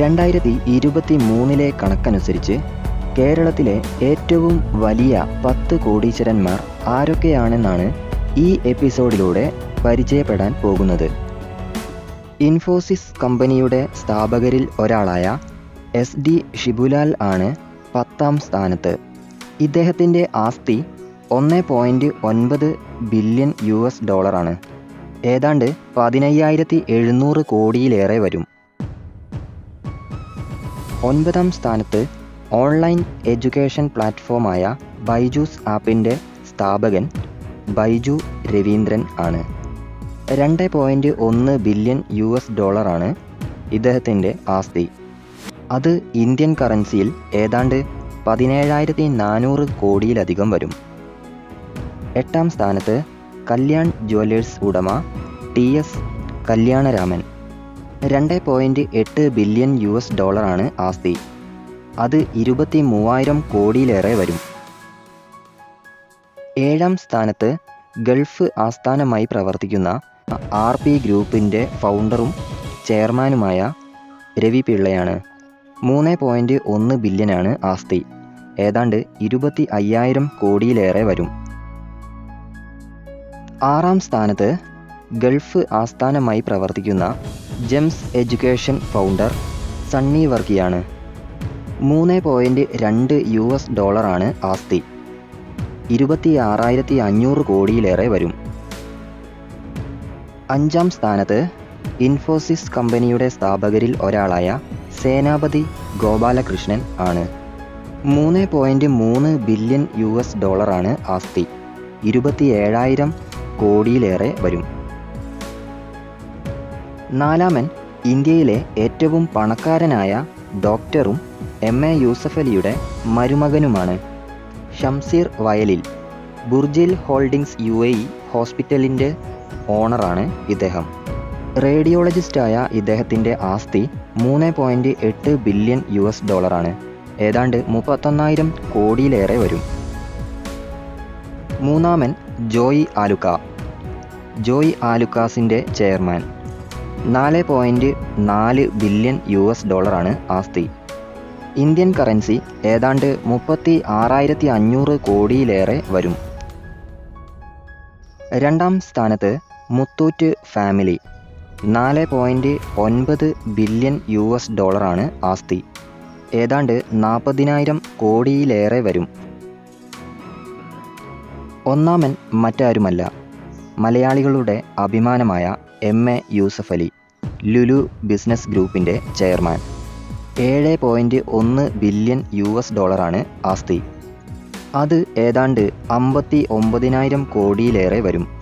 രണ്ടായിരത്തി ഇരുപത്തി മൂന്നിലെ കണക്കനുസരിച്ച് കേരളത്തിലെ ഏറ്റവും വലിയ പത്ത് കോടീശ്വരന്മാർ ആരൊക്കെയാണെന്നാണ് ഈ എപ്പിസോഡിലൂടെ പരിചയപ്പെടാൻ പോകുന്നത്. ഇൻഫോസിസ് കമ്പനിയുടെ സ്ഥാപകരിൽ ഒരാളായ എസ് ഡി ഷിബുലാൽ ആണ് പത്താം സ്ഥാനത്ത്. ഇദ്ദേഹത്തിന്റെ ആസ്തി ഒന്ന് പോയിന്റ് ഒൻപത് ബില്യൺ യു എസ് ഡോളറാണ്. ഏതാണ്ട് പതിനയ്യായിരത്തി എഴുന്നൂറ് കോടിയിലേറെ വരും. ഒൻപതാം സ്ഥാനത്ത് ഓൺലൈൻ എഡ്യൂക്കേഷൻ പ്ലാറ്റ്ഫോമായ ബൈജൂസ് ആപ്പിന്റെ സ്ഥാപകൻ ബൈജു രവീന്ദ്രൻ ആണ്. രണ്ട് പോയിന്റ് ഒന്ന് ബില്യൺ യു എസ് ഡോളറാണ് ഇദ്ദേഹത്തിന്റെ ആസ്തി. അത് ഇന്ത്യൻ കറൻസിയിൽ ഏതാണ്ട് പതിനേഴായിരത്തി നാനൂറ് കോടിയിലധികം വരും. എട്ടാം സ്ഥാനത്ത് കല്യാൺ ജ്വല്ലേഴ്സ് ഉടമ ടി എസ് കല്യാണരാമൻ. രണ്ട് പോയിന്റ് എട്ട് ബില്യൺ യു എസ് ഡോളറാണ് ആസ്തി. അത് ഇരുപത്തി മൂവായിരം കോടിയിലേറെ വരും. ഏഴാം സ്ഥാനത്ത് ഗൾഫ് ആസ്ഥാനമായി പ്രവർത്തിക്കുന്ന ആർ പി ഗ്രൂപ്പിന്റെ ഫൗണ്ടറും ചെയർമാനുമായ രവി പിള്ളയാണ്. മൂന്ന് പോയിന്റ് ഒന്ന് ബില്യനാണ് ആസ്തി. ഏതാണ്ട് ഇരുപത്തി അയ്യായിരം കോടിയിലേറെ വരും. ആറാം സ്ഥാനത്ത് ഗൾഫ് ആസ്ഥാനമായി പ്രവർത്തിക്കുന്ന ജെംസ് എഡ്യൂക്കേഷൻ ഫൗണ്ടർ സണ്ണി വർക്കിയാണ് മൂന്ന് പോയിന്റ് രണ്ട് യു എസ് ഡോളറാണ് ആസ്തി. ഇരുപത്തി ആറായിരത്തി അഞ്ഞൂറ് കോടിയിലേറെ വരും. അഞ്ചാം സ്ഥാനത്ത് ഇൻഫോസിസ് കമ്പനിയുടെ സ്ഥാപകരിൽ ഒരാളായ സേനാപതി ഗോപാലകൃഷ്ണൻ ആണ്. മൂന്ന് പോയിന്റ് മൂന്ന് ബില്യൺ യു എസ് ഡോളറാണ് ആസ്തി. ഇരുപത്തി ഏഴായിരം കോടിയിലേറെ വരും. നാലാമൻ ഇന്ത്യയിലെ ഏറ്റവും പണക്കാരനായ ഡോക്ടറും എം എ യൂസഫലിയുടെ മരുമകനുമാണ്. Shamsheer Vayalil Burjeel holdings U A E ഹോസ്പിറ്റലിന്റെ ഓണറാണ് ഇദ്ദേഹം. റേഡിയോളജിസ്റ്റായ ഇദ്ദേഹത്തിന്റെ ആസ്തി മൂന്ന് പോയിന്റ് എട്ട് ബില്യൺ യു എസ് ഡോളറാണ്. ഏതാണ്ട് മുപ്പത്തൊന്നായിരം കോടിയിലേറെ വരും. മൂന്നാമൻ ജോയി ആലുക്ക. ജോയി ആലുക്കാസിന്റെ ചെയർമാൻ. നാല് പോയിന്റ് നാല് ബില്യൺ യു എസ് ഡോളറാണ് ആസ്തി. ഇന്ത്യൻ കറൻസി ഏതാണ്ട് മുപ്പത്തി ആറായിരത്തി അഞ്ഞൂറ് കോടിയിലേറെ വരും. രണ്ടാം സ്ഥാനത്ത് മുത്തൂറ്റ് ഫാമിലി. നാല് പോയിന്റ് ഒൻപത് ബില്യൺ യു എസ് ഡോളറാണ് ആസ്തി. ഏതാണ്ട് നാൽപ്പതിനായിരം കോടിയിലേറെ വരും. ഒന്നാമൻ മറ്റാരുമല്ല. മലയാളികളുടെ അഭിമാനമായ M A Yusuf Ali Lulu business ഗ്രൂപ്പിന്റെ ചെയർമാൻ. ഏഴ് പോയിന്റ് ഒന്ന് ബില്യൺ യു എസ് ഡോളറാണ് ആസ്തി. അത് ഏതാണ്ട് അമ്പത്തി ഒമ്പതിനായിരം കോടിയിലേറെ വരും.